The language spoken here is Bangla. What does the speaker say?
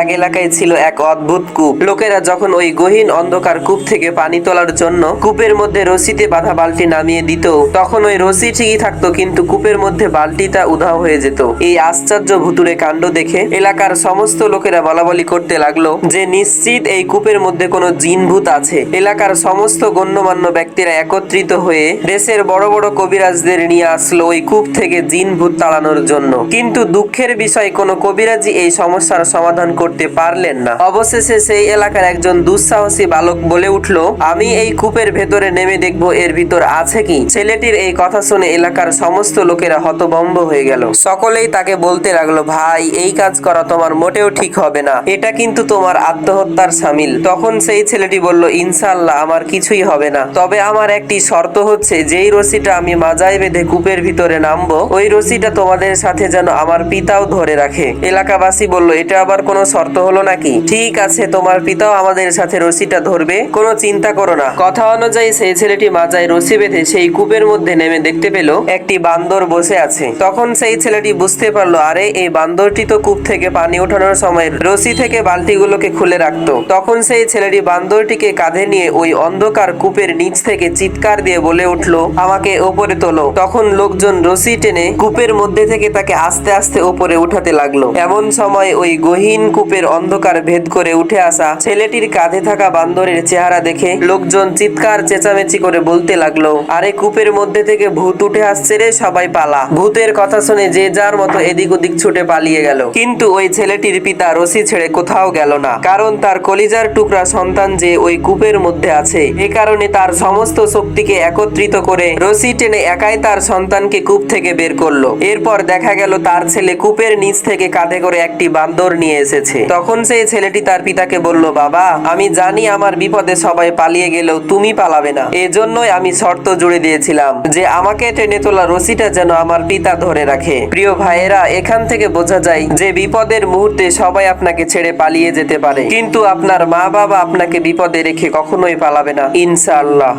এক এলাকায় ছিল এক অদ্ভুত কূপ। লোকেরা যখন ওই গহীন অন্ধকার কূপ থেকে পানি তোলার জন্য কূপের মধ্যে রশিতে বাঁধা বালতি নামিয়ে দিত, তখন ওই রশি ঠিকই থাকতো, কিন্তু কূপের মধ্যে বালতিটা উধাও হয়ে যেত। এই আশ্চর্য ভুতুরে কাণ্ড দেখে এলাকার সমস্ত লোকেরা বলাবলি করতে লাগল যে, নিশ্চিত এই কূপের মধ্যে কোনো জিন ভূত আছে। এলাকার সমস্ত গণ্যমান্য ব্যক্তিরা একত্রিত হয়ে দেশের বড় বড় কবিরাজদের নিয়ে আসলো ওই কূপ থেকে জিন ভূত তাড়ানোর জন্য। কিন্তু দুঃখের বিষয়, কোনো কবিরাজি এই সমস্যার সমাধান করতে পারলেন না। অবশেষে সেই এলাকার একজন দুঃসাহসী বালক বলে উঠল, আমি এই কূপের ভেতরে নেমে দেখব এর ভিতর আছে কি? ছেলেটির এই কথা শুনে এলাকার সমস্ত লোকেরা হতভম্ব হয়ে গেল। সকলেই তাকে বলতে লাগল, ভাই, এই কাজ করা তোমার মোটেও ঠিক হবে না। এটা কিন্তু তোমার আত্মহত্যার সামিল। তখন সেই ছেলেটি বলল ইনশাল্লাহ আমার কিছুই হবে না। তবে আমার একটি শর্ত হচ্ছে, যেই রশিটা আমি মাজায় বেঁধে কূপের ভিতরে নামবো, ওই রশিটা তোমাদের সাথে যেন আমার পিতাও ধরে রাখে। এলাকাবাসী বলল, এটা আবার কোনো শর্ত হলো নাকি? ঠিক আছে, তোমার পিতাও আমাদের সাথে রশিটা ধরবে, কোনো চিন্তা করো না। কথা অনুযায়ী সেই ছেলেটি মাজায় রশি বেঁধে সেই কূপের মধ্যে নেমে দেখতে পেল, একটি বান্দর বসে আছে। তখন সেই ছেলেটি বুঝতে পারল, আরে, এই বান্দরটি তো কূপ থেকে পানি ওঠানোর সময় রশি থেকে বালতিগুলোকে খুলে রাখতো। তখন সেই ছেলেটি বান্দরটিকে কাঁধে নিয়ে ওই অন্ধকার কূপের নিচ থেকে চিৎকার দিয়ে বলে উঠল, আমাকে ওপরে তোলো। তখন লোকজন রশি টেনে কূপের মধ্যে থেকে তাকে আস্তে আস্তে ওপরে উঠাতে লাগল। এমন সময় ওই গহীন কূপের অন্ধকার ভেদ করে উঠে আসা ছেলেটির কাঁধে থাকা বান্দরের চেহারা দেখে লোকজন চিৎকার, চেঁচামেচি করে বলতে লাগল, আরে কূপের মধ্যে থেকে ভূত উঠে আসছে রে সবাই পালা। ভূতের কথা শুনে যে যার মতো এদিক ওদিক ছুটে পালিয়ে গেল। কিন্তু ওই ছেলেটির পিতা রশি ছেড়ে কোথাও গেল না, কারণ তার কলিজার টুকরা সন্তান যে ওই কূপের মধ্যে আছে, এ কারণে তার সমস্ত শক্তিকে একত্রিত করে রশি টেনে একাই তার সন্তানকে কূপ থেকে বের করল। এরপর দেখা গেল তার ছেলে কূপের নিচ থেকে কাঁধে করে একটি বান্দর নিয়ে এসেছে। তখন সেই ছেলেটি তার পিতাকে বলল, বাবা, আমি জানি আমার বিপদে সবাই পালিয়ে গেলেও তুমি পালাবে না। এজন্যই আমি শর্ত জুড়ে দিয়েছিলাম যে আমাকে টেনে তোলা রশিটা যেন আমার পিতা ধরে রাখে। প্রিয় ভাইয়েরা, এখান থেকে বোঝা যায় যে বিপদের মুহূর্তে সবাই আপনাকে ছেড়ে পালিয়ে যেতে পারে। কিন্তু আপনার মা বাবা আপনাকে বিপদে রেখে কখনোই পালাবে না। ইনশাআল্লাহ।